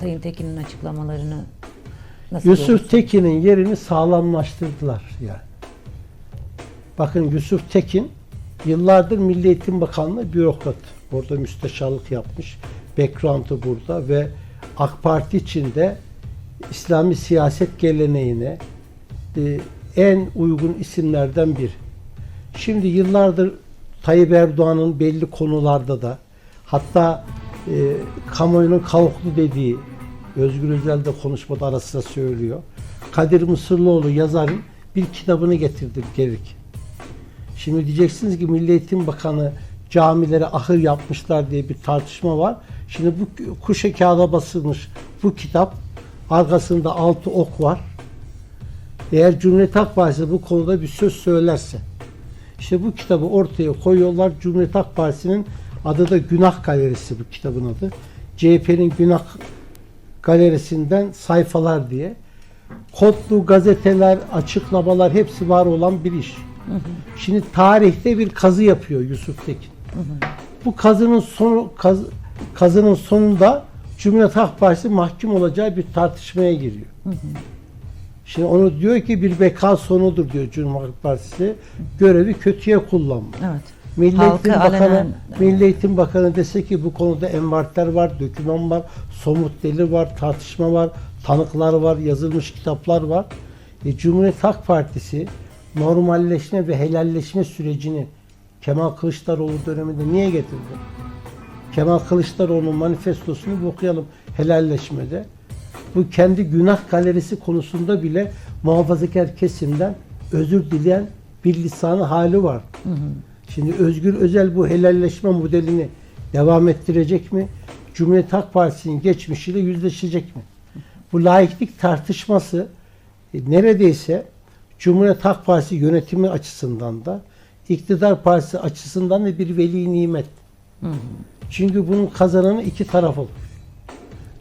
Sayın Tekin'in açıklamalarını nasıl Yusuf? Tekin'in yerini sağlamlaştırdılar yani. Bakın Yusuf Tekin yıllardır Milli Eğitim Bakanlığı bürokrat. Orada müsteşarlık yapmış. Background'ı burada ve AK Parti içinde İslami siyaset geleneğine e, en uygun isimlerden biri. Şimdi yıllardır Tayyip Erdoğan'ın belli konularda da hatta e, kamuoyunun kavuklu dediği Özgür Özel de konuşmada ara sıra söylüyor. Kadir Mısırlıoğlu yazarın bir kitabını getirdik gerek. Şimdi diyeceksiniz ki Milli Eğitim Bakanı camilere ahır yapmışlar diye bir tartışma var. Şimdi bu kuşa kağıda basılmış bu kitap arkasında altı ok var. Eğer Cumhuriyet Halk Partisi bu konuda bir söz söylerse işte bu kitabı ortaya koyuyorlar. Cumhuriyet Halk Partisi'nin adı da Günah Galerisi bu kitabın adı. CHP'nin Günah Galerisi'nden sayfalar diye. Kodlu gazeteler, açıklamalar hepsi var olan bir iş. Şimdi tarihte bir kazı yapıyor Yusuf Tekin. Bu kazının sonu kaz, kazının sonunda Cumhuriyet Halk Partisi mahkum olacağı bir tartışmaya giriyor. Şimdi onu diyor ki bir beka sonudur diyor Cumhuriyet Halk Partisi. Görevi kötüye kullanma. Evet. Milli Halkı Bakanı, alenen- Milli Eğitim Bakanı dese ki bu konuda envarter var, doküman var, somut delil var, tartışma var, tanıklar var, yazılmış kitaplar var. E, Cumhuriyet Halk Partisi normalleşme ve helalleşme sürecini Kemal Kılıçdaroğlu döneminde niye getirdi? Kemal Kılıçdaroğlu'nun manifestosunu okuyalım helalleşmede. Bu kendi günah galerisi konusunda bile muhafazakar kesimden özür dileyen bir lisanı hali var. Şimdi Özgür Özel bu helalleşme modelini devam ettirecek mi? Cumhuriyet Halk Partisi'nin geçmişiyle yüzleşecek mi? Bu laiklik tartışması e, neredeyse Cumhuriyet Halk Partisi yönetimi açısından da iktidar partisi açısından da bir veli nimet. Çünkü bunun kazananı iki taraf olur.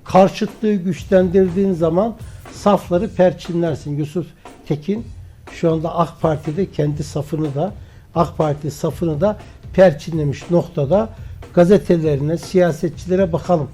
Karşıtlığı güçlendirdiğin zaman safları perçinlersin. Yusuf Tekin şu anda AK Parti'de kendi safını da AK Parti safını da perçinlemiş noktada gazetelerine, siyasetçilere bakalım.